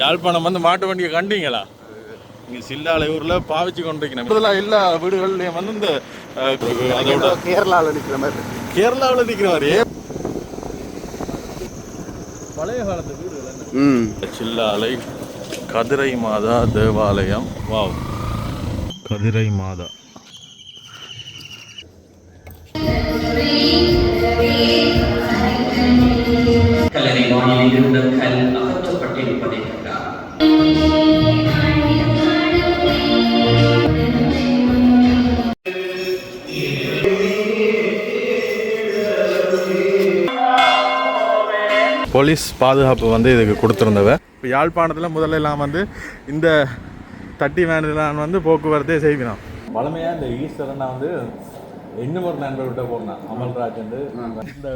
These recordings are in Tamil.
யாழ்ப்பாணம் வந்து மாட்டு வண்டியை கண்டீங்களா? இங்க சில்லாலை ஊர்ல பாவிச்சு கொண்டிருக்கணும் முதல்ல எல்லா வீடுகள்லயும் வந்து இந்த அதோட கேரளாவில் நிற்கிற மாதிரி. கேரளாவில் நிற்கிறவர் பழைய காலத்து வீடுகள் சில்லாலை கதிரை மாதா தேவாலயம். வாவ். கதிரை மாதா. கல்லறை வானில் இருந்த கல் போலீஸ் பாதுகாப்பு வந்து இதுக்கு கொடுத்துருந்தவ. இப்போ யாழ்ப்பாணத்தில் முதல்ல எல்லாம் வந்து இந்த தட்டி வேனெல்லாம் வந்து போக்குவரத்தே செய்வினான். வளமையாக இந்த ஈஸ்டர் நான் வந்து இன்னும் ஒரு நண்பர் விட்ட போனான். அமல்ராஜ் வந்து இந்த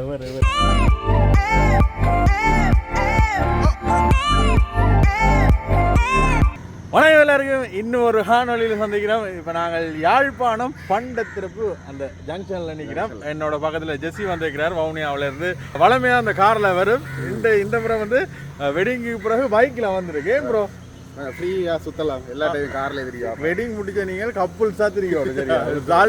வணக்கம் எல்லாருக்கும். இன்னும் ஒரு காணொலியில் சந்திக்கிறோம். இப்போ நாங்கள் யாழ்ப்பாணம் பண்டத்திருப்பு அந்த ஜங்ஷனில் நிற்கிறோம் என்னோட பக்கத்தில் ஜெஸ்ஸி வந்திருக்கிறார் வவுனியாவிலேருந்து வளமையாக அந்த காரில் வரும். இந்த இந்த முறை வந்து வெடிங்கு பிறகு பைக்கில் வந்திருக்கு. ப்ரோ ஃப்ரீயா சுத்தலாம். எல்லா டைம் கார்ல தெரியும் வெட்டிங் முடிச்ச நீங்கள் கப்புள்ஸாக திரிக்கணும் சரியா?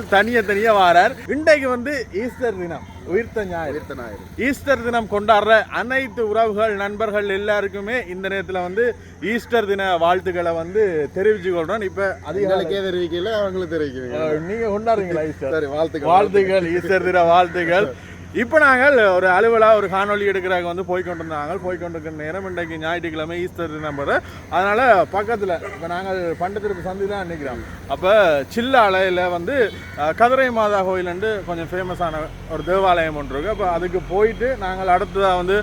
தனியாக தனியாக வாரார். இன்றைக்கு வந்து ஈஸ்டர் தினம் உயிர்த்த ஞாயிறு. ஞாயிறு. ஈஸ்டர் தினம் கொண்டாடுற அனைத்து உறவுகள் நண்பர்கள் எல்லாருக்குமே இந்த நேரத்தில் வந்து ஈஸ்டர் தின வாழ்த்துக்களை வந்து தெரிவிச்சு கொள்றோம். இப்போ அதிகாலை எங்களுக்கே தெரிவிக்கல அவங்களுக்கு தெரிவிக்கிறீங்க நீங்க கொண்டாடுறீங்களா ஈஸ்டர் வாழ்த்துக்கள். வாழ்த்துக்கள் ஈஸ்டர் தின வாழ்த்துக்கள். இப்போ நாங்கள் ஒரு அலுவலாக ஒரு காணொளி எடுக்கிறாங்க வந்து போய் கொண்டிருந்தாங்க போய் கொண்டிருக்கிற நேரம் இன்றைக்கு ஞாயிற்றுக்கிழமை ஈஸ்டர் போது அதனால பக்கத்தில் இப்போ நாங்கள் பண்டத்திருப்பு சந்தி தான் நிற்கிறோம் அப்போ சில்ல அலையில் வந்து கதிரை மாதா கோயில்ண்டு கொஞ்சம் ஃபேமஸான ஒரு தேவாலயம் ஒன்று இருக்கு. அப்போ அதுக்கு போயிட்டு நாங்கள் அடுத்ததாக வந்து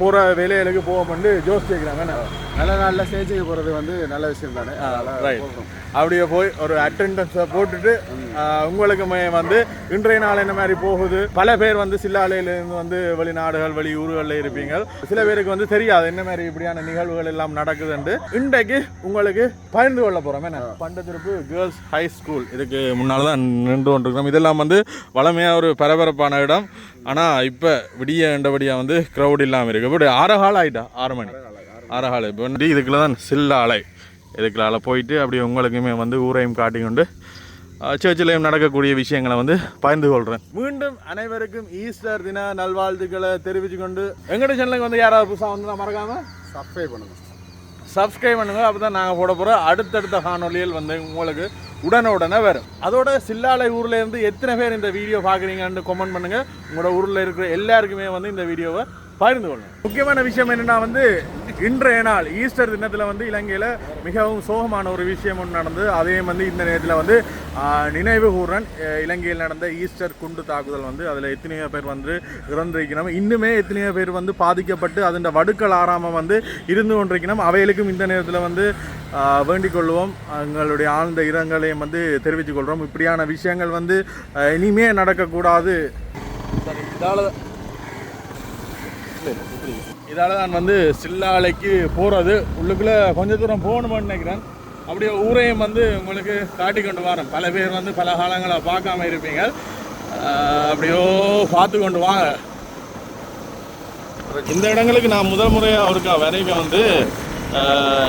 போகிற வேலைகளுக்கு போவோம்னு யோசிச்சுக்கிறாங்க என்ன? நல்ல நாள்ல ஸ்டேஜுக்கு போறது வந்து நல்ல விஷயம் தானே? அதனால ரைட். அப்படியே போய் ஒரு அட்டெண்டன்ஸை போட்டுட்டு ஆஹ், உங்களுக்குமே வந்து இன்றைய நாள் என்ன மாதிரி போகுது? பல பேர் வந்து சில்லாலையிலேருந்து வந்து வெளிநாடுகள் வெளி ஊர்களில் இருப்பீங்க. சில பேருக்கு வந்து தெரியாது என்ன மாதிரி இப்படியான நிகழ்வுகள் எல்லாம் நடக்குதுண்டு இன்றைக்கு உங்களுக்கு பகிர்ந்து கொள்ள போகிறோம் என்ன? பண்டத்திருப்பு கேர்ள்ஸ் ஹை ஸ்கூல் இதுக்கு முன்னால் தான் நின்று கொண்டிருக்கிறோம். இதெல்லாம் வந்து வளமையாக ஒரு பரபரப்பான இடம். ஆனால் இப்போ விடிய என்றபடியாக வந்து க்ரௌட் இல்லாமல் இருக்குது இப்படி ஆறு கால் ஆகிட்டா ஆறு மணி. ஆறகால இப்போ வந்து இதுக்குள்ள தான் சில்லாலை. இதுக்குள்ளால போயிட்டு அப்படியே உங்களுக்குமே வந்து ஊரையும் காட்டிக்கொண்டு சர்ச்சிலையும் நடக்கக்கூடிய விஷயங்களை வந்து பகிர்ந்து கொள்கிறேன் மீண்டும் அனைவருக்கும் ஈஸ்டர் தின நல்வாழ்த்துக்களை தெரிவித்து கொண்டு எங்கட சேனலுக்கு வந்து யாராவது புதுசாக வந்து மறக்காமல் சப்ஸ்கிரைப் பண்ணுங்க. சப்ஸ்கிரைப் பண்ணுங்க. அப்போ தான் நாங்கள் போட போகிற அடுத்தடுத்த காணொலியில் வந்து உங்களுக்கு உடனே உடனே வரும். அதோட சில்லாலை ஊரில் இருந்து எத்தனை பேர் இந்த வீடியோ பார்க்குறீங்கன்னு கமெண்ட் பண்ணுங்கள் உங்களோட ஊரில் இருக்கிற எல்லாருக்குமே வந்து இந்த வீடியோவை பகிர்ந்து கொள்ளுங்க. முக்கியமான விஷயம் என்னன்னா வந்து இன்றைய நாள் ஈஸ்டர் தினத்தில் வந்து இலங்கையில் மிகவும் சோகமான ஒரு விஷயம் ஒன்று நடந்தது. அதே வந்து இந்த நேரத்தில் வந்து நினைவு அஹ், இலங்கையில் நடந்த ஈஸ்டர் குண்டு தாக்குதல் வந்து அதில் எத்தனையோ பேர் வந்து இறந்திருக்கணும். இன்னுமே எத்தனையோ பேர் வந்து பாதிக்கப்பட்டு அதன் வடுக்கள் ஆறாமல் வந்து இருந்து கொண்டிருக்கணும். அவைகளுக்கும் இந்த நேரத்தில் வந்து வேண்டிக் கொள்வோம். எங்களுடைய ஆழ்ந்த இரங்கலையும் வந்து தெரிவித்துக் கொள்கிறோம் இப்படியான விஷயங்கள் வந்து இனிமே நடக்கக்கூடாது. சரி இதால் இதால நான் வந்து சில்லாலைக்கு போகிறது உள்ளுக்குள்ளே கொஞ்ச தூரம் போகணும்னு நினைக்கிறேன். அப்படியே ஊரையும் வந்து உங்களுக்கு காட்டி கொண்டு வரேன். பல பேர் வந்து பல காலங்களை பார்க்காம இருப்பீங்க. அப்படியோ பார்த்து கொண்டு வாங்க. இந்த இடங்களுக்கு நான் முதல் முறையாக அவருக்கு வரைக்கும் வந்து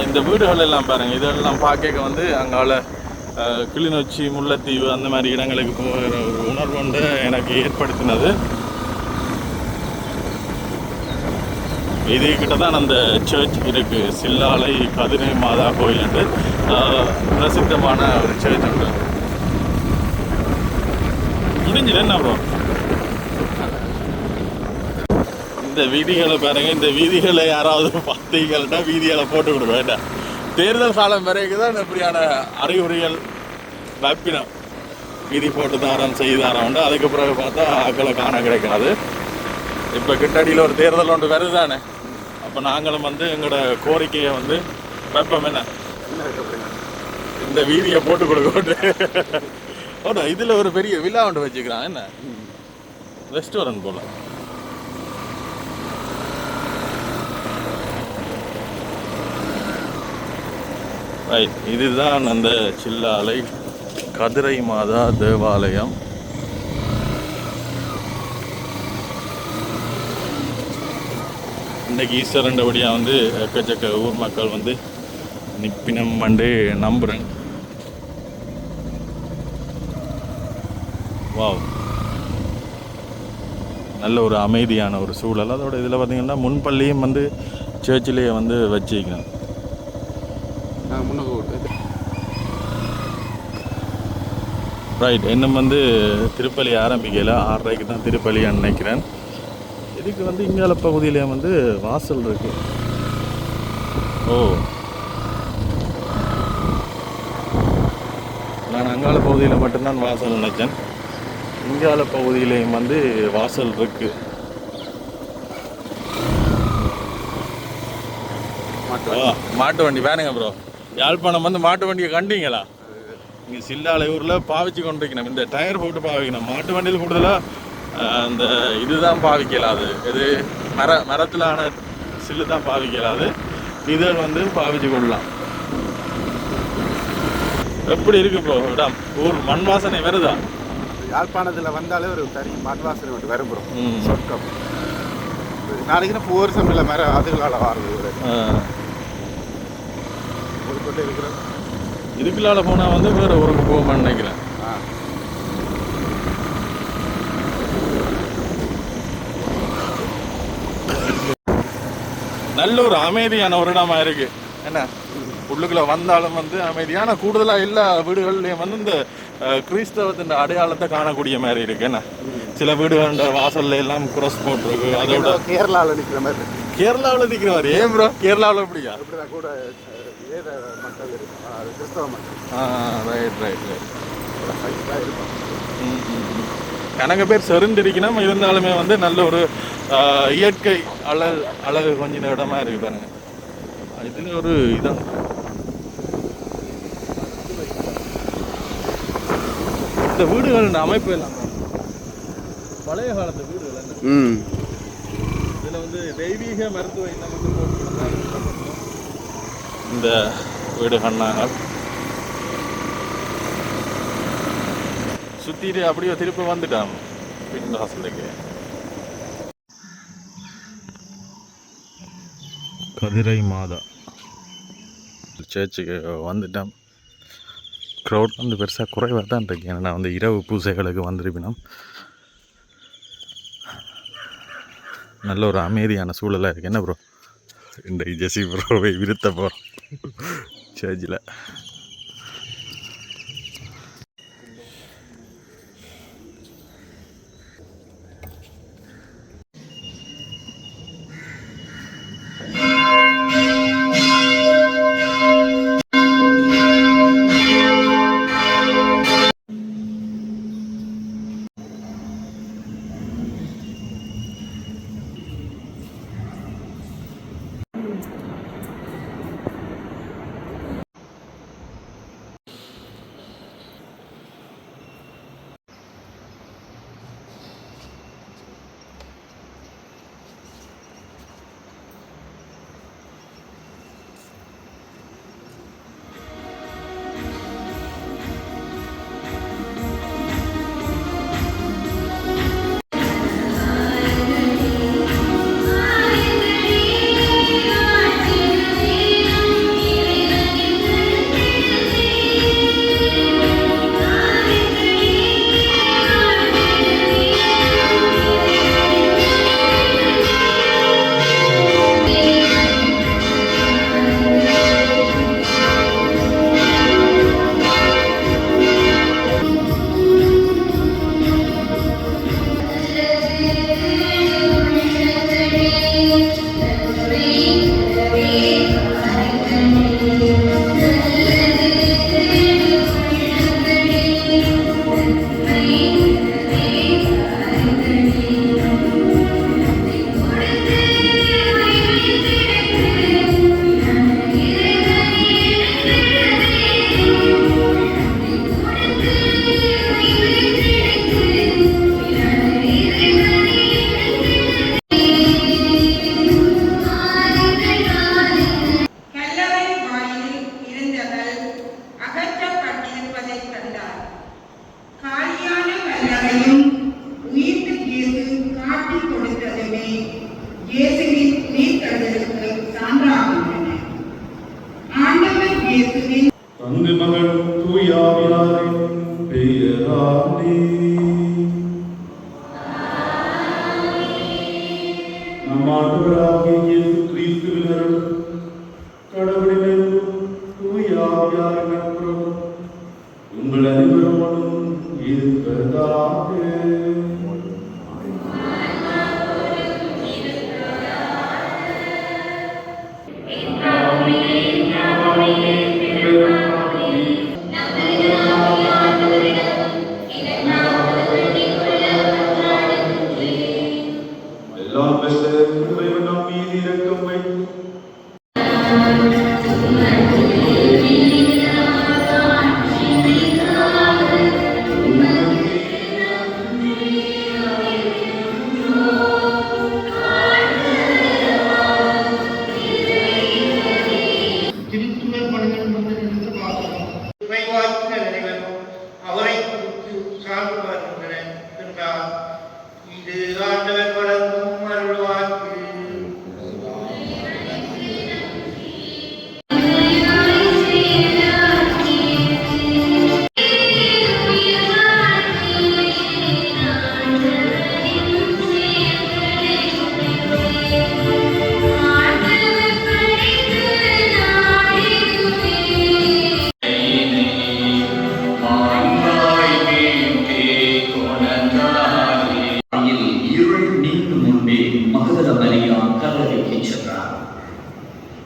இந்த வீடுகள் எல்லாம் பாருங்கள் இதெல்லாம் பார்க்க வந்து அங்கால கிளிநொச்சி முல்லைத்தீவு அந்த மாதிரி இடங்களுக்கு போகிற ஒரு உணர்வு வந்து எனக்கு ஏற்படுத்தினது. இது தான் அந்த சர்ச் இருக்குது சில்லாலை கதிரை மாதா கோயில் என்று பிரசித்தமான ஒரு சர்ச் உண்டு. முடிஞ்சது என்ன ப்ரோ இந்த வீதிகளை பாருங்க இந்த வீதிகளை யாராவது பார்த்தீங்கன்னா வீதிகளை போட்டு கொடுக்க வேண்டாம் தேர்தல் காலம் வரைக்கும் தான் இப்படியான அறிகுறிகள் வப்பினம். வீதி போட்டு தாரம் செய்தாரம் உண்டு. அதுக்கு பிறகு பார்த்தா ஆக்களை காண கிடைக்காது. இப்போ கிட்டடியில் ஒரு தேர்தல் ஒன்று வருதானே? அப்போ நாங்களும் வந்து எங்களோட கோரிக்கையை வந்து வைப்போம் என்ன? இந்த வீதியை போட்டு கொடுக்கோட்டு ஓட இதில் ஒரு பெரிய விழா ஒன்று வச்சுக்கிறான். என்ன? ரெஸ்டாரண்ட் போல. ரைட் இதுதான் அந்த சில்லாலை கதிரை மாதா தேவாலயம். இன்றைக்கி ஈஸ்டர் ரெண்டபடியாக வந்து எக்கச்சக்க ஊர் மக்கள் வந்து நிப்பினம் வந்து நம்புகிறேன் வாவ். நல்ல ஒரு அமைதியான ஒரு சூழல். அதோட இதில் பார்த்தீங்கன்னா முன்பள்ளியும் வந்து சர்ச்சிலேயே வந்து விட்டு ரைட் இன்னும் வந்து திருப்பலி ஆரம்பிக்கல. ஆறரைக்கு தான் திருப்பலின்னு நினைக்கிறேன் இதுக்கு வந்து இங்கால பகுதியிலே வந்து வாசல் இருக்கு. ஓ. நான் அங்கால பகுதியில் மட்டும்தான் வாசல் நினைச்சேன். இங்கால பகுதியிலையும் வந்து வாசல் இருக்கு. மாட்டு வண்டி. வேணுங்க ப்ரோ யாழ்ப்பாணம் வந்து மாட்டு வண்டியை கண்டீங்களா? இங்கே சில்லாலையூரில் பாவிச்சு கொண்டிருக்கணும். இந்த டயர் போட்டு பாவிக்கணும். மாட்டு வண்டியில் கூடுதலாக அந்த இதுதான் பாவிக்கலாம் அது இது மர மரத்தில் ஆன சில்லு தான் பாவிக்கலாம் அது இதை வந்து பாவிச்சு கொள்ளலாம். எப்படி இருக்கு ப்ரோ இடம்? ஊர் மண் வாசனை வருதா? யாழ்ப்பாணத்தில் வந்தாலே ஒரு தனி மண் வாசனை மட்டும் வரும் ப்ரோ. சொர்க்கம். நாளைக்கு பூ வருஷம் இல்லை மேலே அதுகளால் வாருது ஒரு ஒரு இதுக்குள்ளால போனால் வந்து வேறு ஊருக்கு போகணும்னு நினைக்கிறேன். நல்ல ஒரு அமைதியான ஒரு இடமா இருக்கு. என்ன? உள்ளுக்குள்ள வந்தாலும் வந்து அமைதியான கூடுதலா எல்லா வீடுகள்லயும் வந்து இந்த கிறிஸ்தவத்தின் அடையாளத்தை காணக்கூடிய மாதிரி இருக்கு. என்ன? சில வீடுகள வாசல்ல எல்லாம் குரஸ் போட்டிருக்கு. அதோட கேரளாவில் நிற்கிற மாதிரி கேரளாவில் நிற்கிற மாதிரி? ஏன் ப்ரோ கேரளாவில் எப்படியா கூட கிறிஸ்தவ மக்கள். ரைட் ரைட் ரைட் கணக்கு பேர் செறிந்திருக்கணும் இருந்தாலுமே வந்து நல்ல ஒரு இயற்கை அழகு அழகு கொஞ்சம் இடமா இருக்கு பாருங்க. இதுல ஒரு இதான் இந்த வீடுகளின் அமைப்பு எல்லாம் பழைய காலத்து வீடுகள் ம். இதுல வந்து தெய்வீக மருத்துவ இந்த வீடு கண்ணாங்க சுத்திட்டு அப்படியே திருப்பி வந்துட்டான். பின் ஹாஸ்டலுக்கு கதிரை மாதா. சர்ச்சுக்கு வந்துட்டேன். க்ரௌட் வந்து பெருசாக குறைவாக தான் இருக்கு. ஏன்னா வந்து இரவு பூசைகளுக்கு வந்திருப்பினோம். நல்ல ஒரு அமைதியான சூழலாக இருக்கு. என்ன ப்ரோ இந்த ஜெசி ப்ரோவை விருத்த போகிறோம் சர்ச்சில்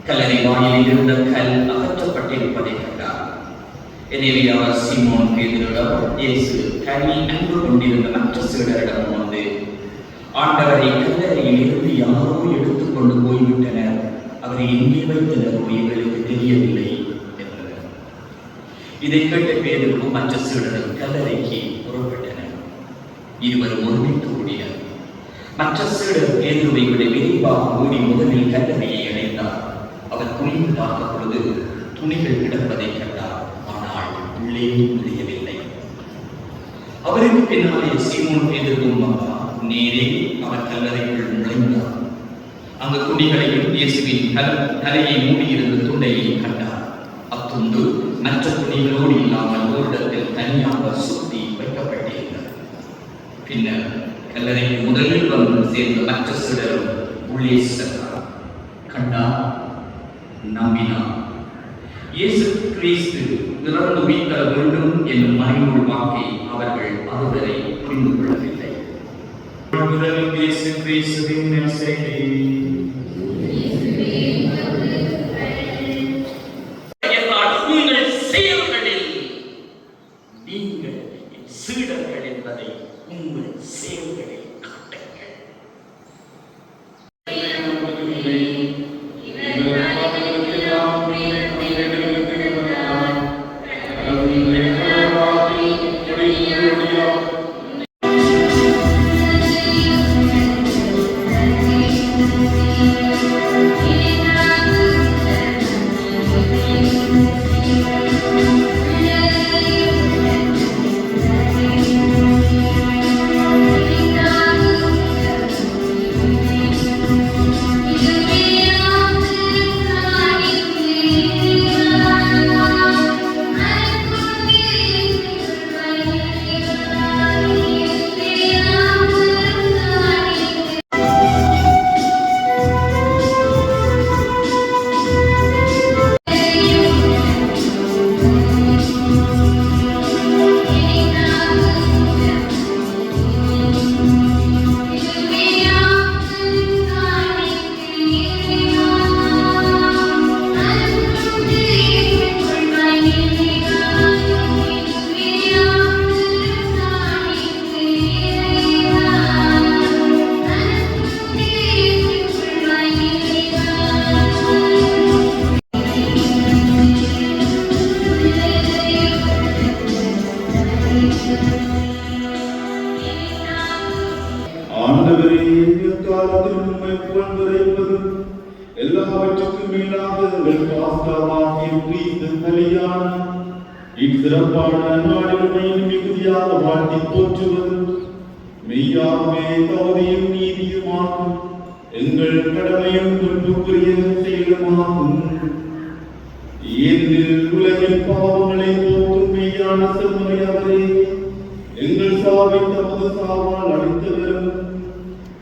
கல்லறை வாயிலில் இருந்த கல் அகற்றப்பட்டிருப்பதை கண்டார் எனவே அவர் சீமோன் பேதுருவிடம் இயேசு கனி அன்பு கொண்டிருந்த மற்ற சீடரிடம் வந்து ஆண்டவரை கல்லறையில் இருந்து யாரோ எடுத்துக்கொண்டு போய்விட்டனர் அவரை எங்கே வைத்தனரோ எங்களுக்கு தெரியவில்லை என்றனர் இதை கேட்ட பேருக்கும் மற்ற சீடரும் கல்லறைக்கு புறப்பட்டனர் இருவரும் ஒருமித்து ஓடினர் மற்ற சீடர் பேருவை விட விரைவாக ஓடி முதலில் கல்லறையை அடைந்தார் அவர் குனிந்து பார்த்த பொழுது துணிகள் கிடப்பதை கண்டார். ஆனால் உள்ளே நுழையவில்லை அவருக்கு பின்னாலே சீமோன் எதிர்க்கும் நேரே அவர் கல்லறைக்குள் நுழைந்தார். அங்கு துணிகளையும் இயேசுவின் தல தலையை மூடியிருந்த துண்டையும் கண்டார். அத்துண்டு மற்ற துணிகளோடு இல்லாமல் ஓரிடத்தில் தனியாக சுத்தி வைக்கப்பட்டிருந்தது பின்னர் கல்லறைக்கு முதலில் வந்து சேர்ந்த மற்ற சிலரும் உள்ளே சென்றார். கண்டார் நம்பினார். இயேசு கிறிஸ்து இறந்து உயிர்த்தர வேண்டும் என்னும் மறைநூல் வாக்கை அவர்கள் அதுவரை புரிந்து கொள்ளவில்லை. இயேசு கிறிஸ்துவின் செய்தி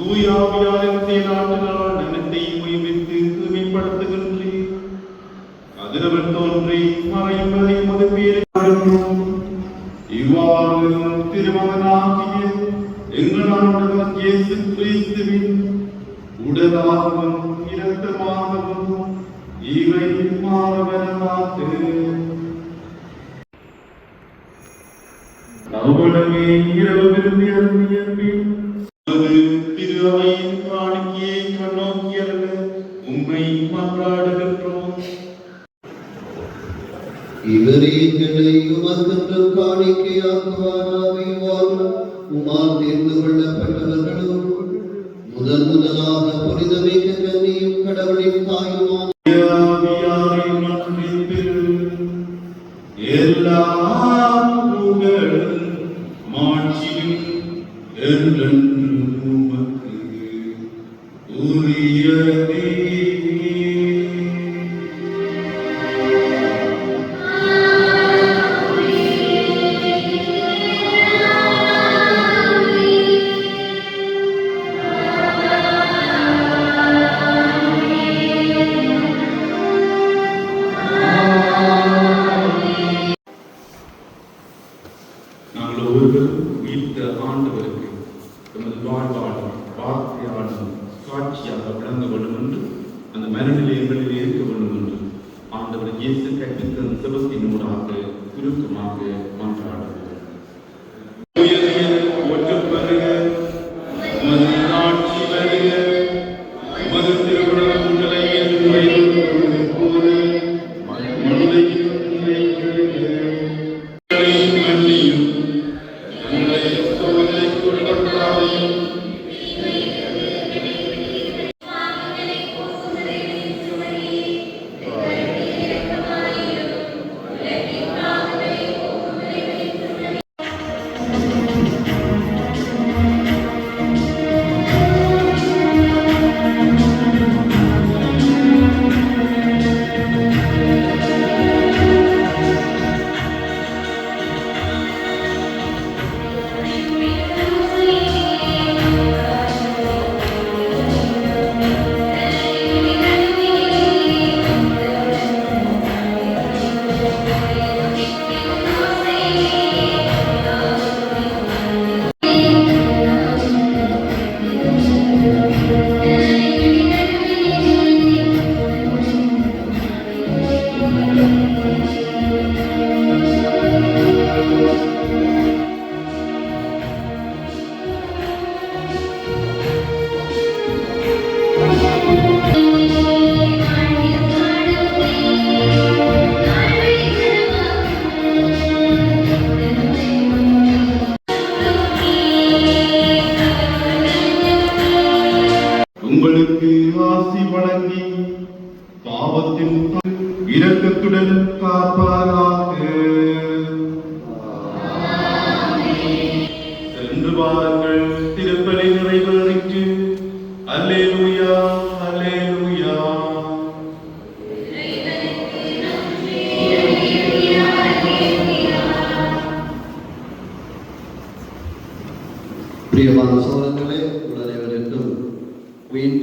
தூயாவியாரின் செயலாற்றினால் நன்னத்தை உயிர்வித்து தூய்மைப்படுத்துகின்றீர் கதிரவர் தோன்றி மறைவதை மது பேரை இவ்வாறு திருமகனாகிய எங்களாண்டவர் இயேசு கிறிஸ்துவின் உடலாகவும் இரத்தமாகவும் இவை மாணவனாக എല്ലാ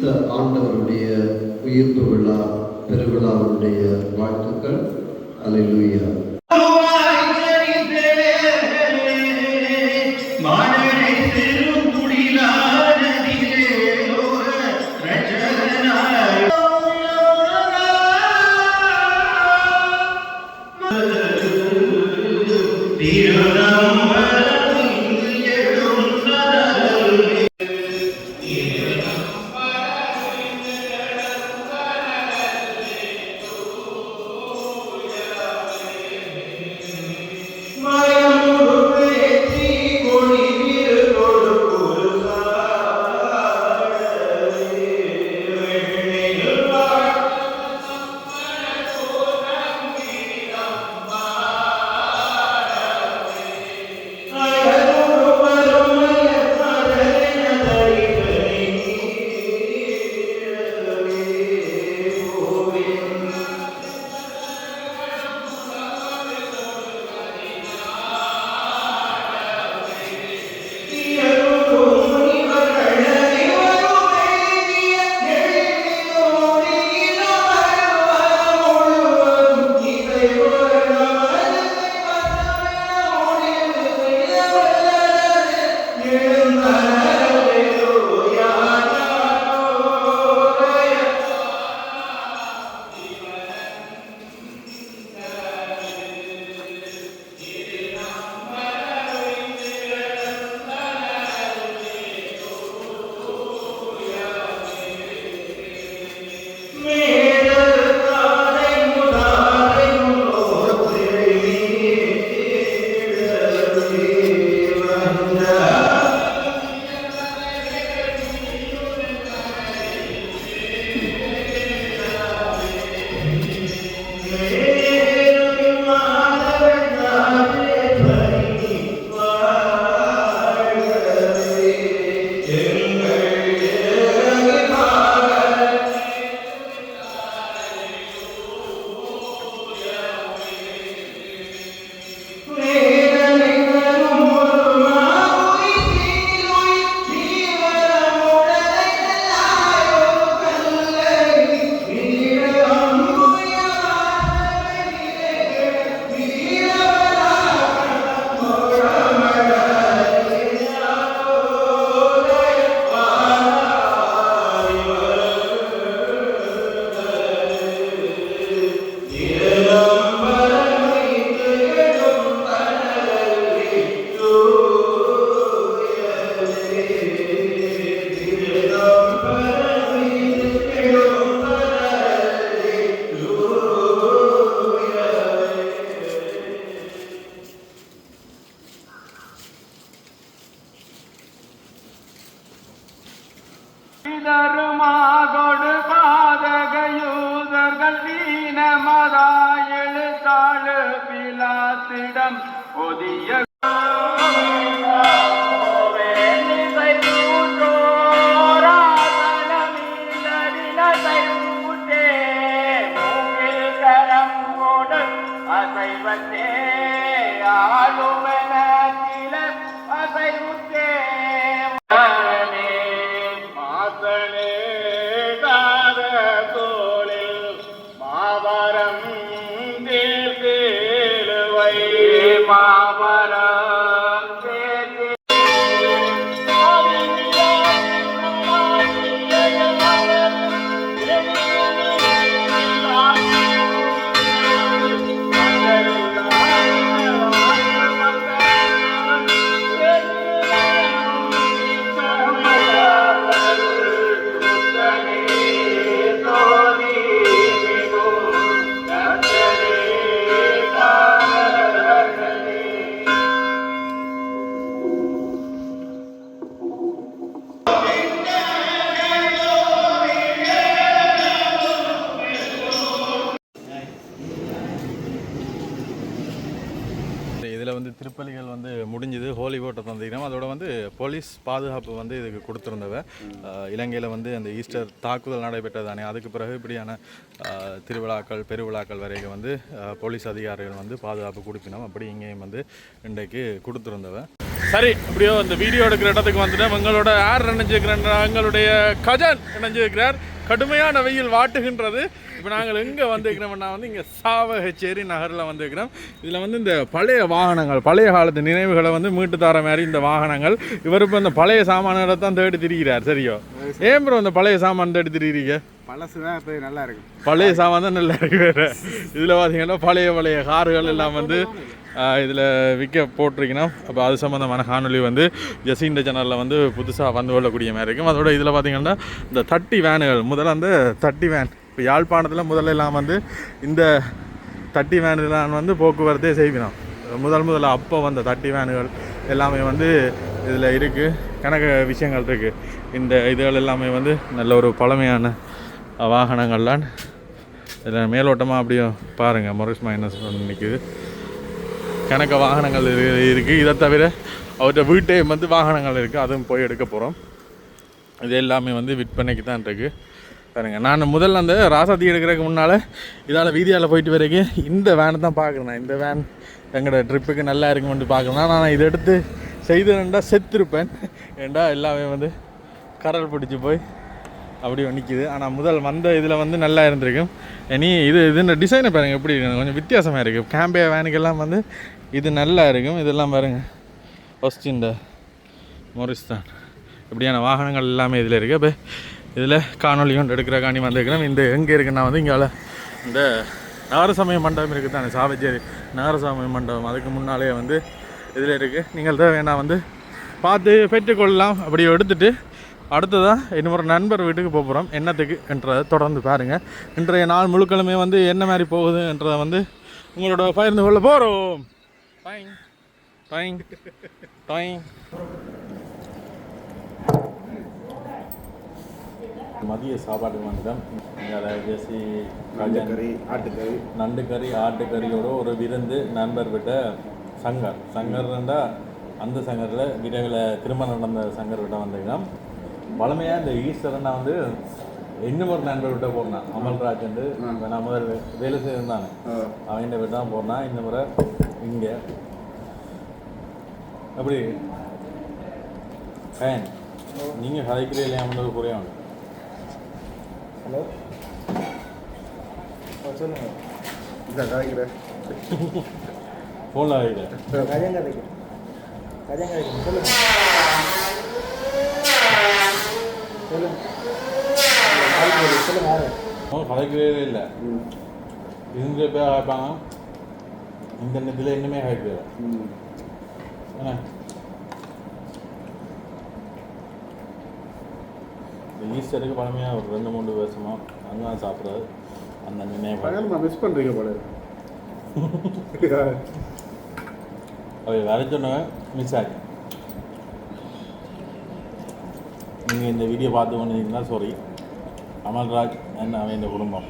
ஆண்டவருடைய உயிர்ப்பு விழா பெருவிழாவுடைய வாழ்த்துக்கள். அலையிலுயா எழுத்தாழு பிலாத்திடம் ஒதிய போலீஸ் பாதுகாப்பு வந்து இதுக்கு கொடுத்துருந்தவ இலங்கையில் வந்து அந்த ஈஸ்டர் தாக்குதல் நடைபெற்றதானே அதுக்கு பிறகு இப்படியான திருவிழாக்கள் பெருவிழாக்கள் வரைக்கும் வந்து போலீஸ் அதிகாரிகள் வந்து பாதுகாப்பு கொடுப்பினோம். அப்படி இங்கேயும் வந்து இன்றைக்கு கொடுத்துருந்தவ. சரி அப்படியோ இந்த வீடியோ எடுக்கிற இடத்துக்கு வந்துட்டோம் எங்களோட யார் நினைஞ்சிருக்கிறேன் எங்களுடைய கஜன் இணைஞ்சிருக்கிறார். கடுமையான வெயில் வாட்டுகின்றது. இப்போ நாங்கள் எங்கே வந்திருக்கிறோம்னா வந்து இங்கே சாவகச்சேரி நகரில் வந்திருக்கிறோம். இதில் வந்து இந்த பழைய வாகனங்கள் பழைய காலத்து நினைவுகளை வந்து மீட்டு தர மாதிரி இந்த வாகனங்கள். இவர் இப்போ இந்த பழைய சாமான்களை தான் தேடி திரிகிறார் சரியோ? ஏன் ப்ரோ இந்த பழைய சாமான் தேடி திரிகிறீங்க? பழசு தான் இப்போ நல்லா இருக்கு. பழைய சாமான் தான் நல்லா இருக்கு வேறு. இதில் பார்த்தீங்கன்னா பழைய பழைய கார்கள் எல்லாம் வந்து இதில் விற்க போட்டிருக்கணும். அப்போ அது சம்மந்தமான காணொலி வந்து ஜெசிண்ட சேனலில் வந்து புதுசாக வந்து கொள்ளக்கூடிய மாதிரி இருக்கும். அதோட இதில் பார்த்தீங்கன்னா இந்த தட்டி வேனுகள் முதல்ல அந்த தட்டி வேன் இப்போ யாழ்ப்பாணத்தில் முதல்ல எல்லாம் வந்து இந்த தட்டி வேனுலாம் வந்து போக்குவரத்தே செய்வினோம். முதல் முதல்ல அப்போ வந்த தட்டி வேனுகள் எல்லாமே வந்து இதில் இருக்குது கணக்கு விஷயங்கள் இருக்குது இந்த இதுகள் எல்லாமே வந்து நல்ல ஒரு பழமையான வாகனங்கள்லாம் இதில் மேலோட்டமாக அப்படியே பாருங்கள் மொரிஸ் மைனஸ் நிற்குது கணக்க வாகனங்கள் இருக்குது இதை தவிர அவர்கிட்ட வீட்டே வந்து வாகனங்கள் இருக்குது அதுவும் போய் எடுக்க போகிறோம் இது எல்லாமே வந்து விற்பனைக்கு தான் இருக்குது பாருங்கள் நான் முதல்ல அந்த ராசாத்தி எடுக்கிறதுக்கு முன்னால் இதால் வீதியால் போயிட்டு வரைக்கும் இந்த வேனை தான் பார்க்குறேன் நான். இந்த வேன் எங்களோட ட்ரிப்புக்கு நல்லா இருக்குமென்ட்டு பார்க்குறேன் நான் இதை எடுத்து செய்தேன்டா செத்துருப்பேன். ஏண்டா எல்லாமே வந்து கரல் பிடிச்சி போய் அப்படியே நிற்கிது ஆனால் முதல் வந்த இதில் வந்து நல்லா இருந்திருக்கும். இனி இது இது டிசைனை பாருங்கள் எப்படி இருக்கு? கொஞ்சம் வித்தியாசமாக இருக்குது கேம்பே வேனுக்கெல்லாம் வந்து இது நல்லா இருக்கும். இதெல்லாம் பாருங்கள் ஃபஸ்ட் இந்த மொரிஸ்தான் இப்படியான வாகனங்கள் எல்லாமே இதில் இருக்குது இப்போ இதில் காணொலியும் எடுக்கிற எடுக்கிறக்காண்டி வந்திருக்கிறோம். இந்த எங்கே இருக்குன்னா வந்து இங்கே இந்த நகரசமய மண்டபம் இருக்குது. தானே சாவச்சேரி நகரசமய மண்டபம். அதுக்கு முன்னாலே வந்து இதில் இருக்குது நீங்கள் தான் வேணால் வந்து பார்த்து பெற்றுக்கொள்ளலாம். அப்படி எடுத்துட்டு அடுத்ததாக இன்னொரு நண்பர் வீட்டுக்கு போக போகிறோம் என்னத்துக்கு என்றதை தொடர்ந்து பாருங்கள் இன்றைய நாள் முழுக்களுமே வந்து என்ன மாதிரி போகுது என்றதை வந்து உங்களோட பகிர்ந்து கொள்ள போகிறோம் டைங் டைங் டைங் மதிய சாப்பாடு இங்கே ஜெசி கறி ஆட்டுக்கறி நண்டு கறி ஆட்டுக்கறியோட ஒரு விருந்து நண்பர் விட்ட சங்கர் சங்கர்ன்றா அந்த சங்கரில் விரைவில் திருமணம் நடந்த சங்கர் விட்ட வந்திருக்கோம் வளமையாக இந்த ஈஸ்டர்னா வந்து இன்னும் ஒரு நண்பர் விட்ட போனான் அமல்ராஜ் வந்து நான் முதல் வேலை செய்திருந்தானே அவன் விட்டு தான் போனான் இந்த முறை இங்கே. அப்படி ஃபேன் நீங்கள் கதைக்கிறே இல்லையாமன்றது புரியும் ஹலோ. சொல்லுங்க. இந்த கதைக்கிறேன் ஃபோனில் வைக்கிறேன் கதையும் கதைக்கிறேன் கதையும் கதைக்கிறேன் சொல்லுங்க. சொல்லுங்க. சொல்லுங்க ஆறு அவன் கதைக்கிறதே இல்லை. இருந்து போய் கேட்பாங்க இன்டர்நெட்டில் இன்னுமே கதைக்கிறது என்ன? ஈஸ்டருக்கு பழமையாக ஒரு ரெண்டு மூணு வருஷமாக அங்கே தான் சாப்பிட்றது அந்த நினைவு பயங்கரமாக மிஸ் பண்ணுறீங்க போல அவை வர சொன்னவன் மிஸ் ஆகி. நீங்கள் இந்த வீடியோ பார்த்து கொண்டிருந்தீங்கன்னா சாரி அமல்ராஜ் என்ன அவன் இந்த குடும்பம்?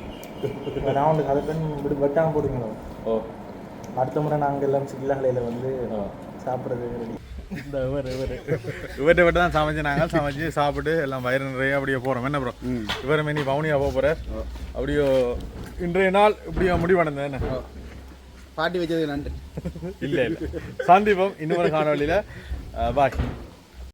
நான் வந்து கதை பண்ணி இப்படி வெட்டாமல் போடுங்களோ ஓ. அடுத்த முறை நாங்கள் எல்லாம் சில்லாலையில் வந்து சாப்பிட்றது ரெடி இந்த இவர் இவர். இவர்கிட்ட விட்டு தான் சமைச்சு நாங்கள் சமைச்சு சாப்பிட்டு எல்லாம் வயிறு நிறைய அப்படியே போகிறோம் என்ன ப்ரோ இவர் மெனி பவுனியா போக போகிறார் அப்படியோ இன்றைய நாள் இப்படியோ முடிவடைந்தது என்ன? பாட்டி வச்சது நன்றி. இல்லை இல்லை. சந்திப்போம் இன்னொரு காணொலியில் பாய்